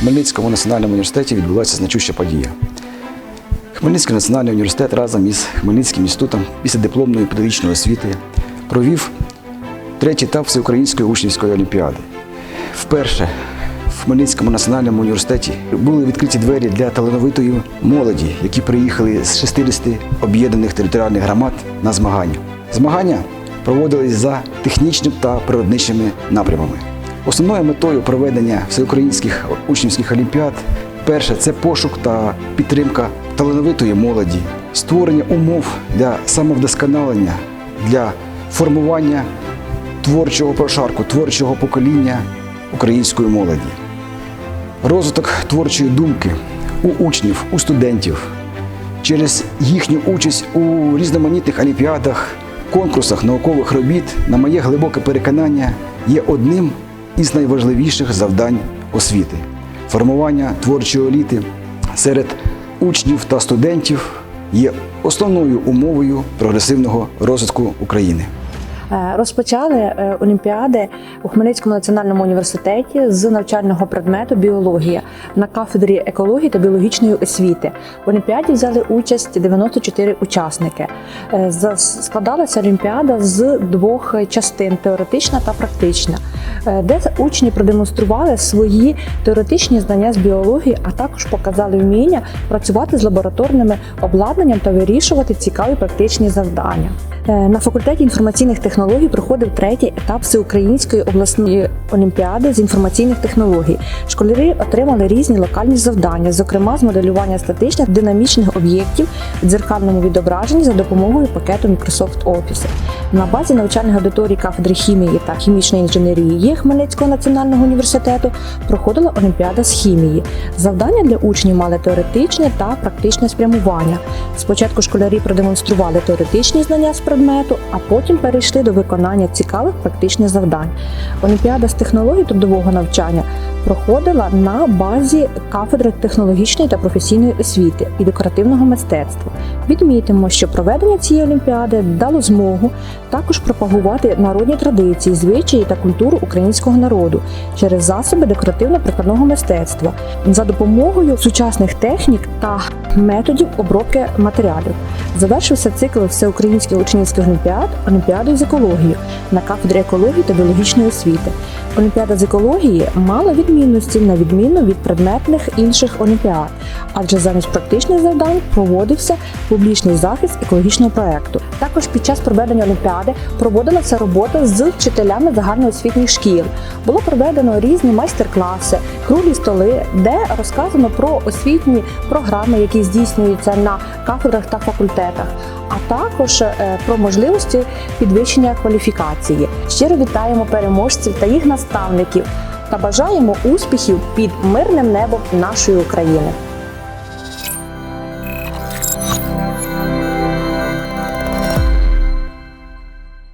Хмельницькому національному університеті відбулася значуща подія. Хмельницький національний університет разом із Хмельницьким інститутом післядипломної педагогічної освіти провів третій етап Всеукраїнської учнівської олімпіади. Вперше в Хмельницькому національному університеті були відкриті двері для талановитої молоді, які приїхали з 60 об'єднаних територіальних громад на змагання. Змагання проводились за технічними та природничими напрямами. Основною метою проведення всеукраїнських учнівських олімпіад перше це пошук та підтримка талановитої молоді, створення умов для самовдосконалення, для формування творчого прошарку, творчого покоління української молоді. Розвиток творчої думки у учнів, у студентів через їхню участь у різноманітних олімпіадах, конкурсах наукових робіт, на моє глибоке переконання, є одним із найважливіших завдань освіти. Формування творчої еліти серед учнів та студентів є основною умовою прогресивного розвитку України. Е, Розпочали е, олімпіади у Хмельницькому національному університеті з навчального предмету біологія на кафедрі екології та біологічної освіти. В олімпіаді взяли участь 94 учасники. Е, Складалася олімпіада з двох частин теоретична та практична, де учні продемонстрували свої теоретичні знання з біології, а також показали вміння працювати з лабораторними обладнанням та вирішувати цікаві практичні завдання. Е, На факультеті інформаційних технологій проходив третій етап всеукраїнської обласної олімпіади з інформаційних технологій. Школярі отримали різні локальні завдання, зокрема з моделювання статичних динамічних об'єктів в дзеркальному відображенні за допомогою пакету Microsoft Office. На базі навчальних аудиторій кафедри хімії та хімічної інженерії Хмельницького національного університету проходила олімпіада з хімії. Завдання для учнів мали теоретичне та практичне спрямування. Спочатку школярі продемонстрували теоретичні знання з предмету, а потім перейшли до виконання цікавих практичних завдань. Олімпіада з технологій трудового навчання проходила на базі кафедри технологічної та професійної освіти і декоративного мистецтва. Відмітимо, що проведення цієї олімпіади дало змогу також пропагувати народні традиції, звичаї та культуру українського народу через засоби декоративно-прикладного мистецтва за допомогою сучасних технік та методів обробки матеріалів. Завершився цикл всеукраїнських учнівських олімпіад Олімпіадою з екології на кафедрі екології та біологічної освіти. Олімпіада з екології мала відмінності на відміну від предметних інших олімпіад, адже замість практичних завдань проводився публічний захист екологічного проекту. Також під час проведення олімпіади проводилася робота з вчителями загальноосвітніх шкіл. Було проведено різні майстер-класи, круглі столи, де розказано про освітні програми, які здійснюються на кафедрах та факультетах, а також е, про можливості підвищення кваліфікації. Щиро вітаємо переможців та їх наставників та бажаємо успіхів під мирним небом нашої України.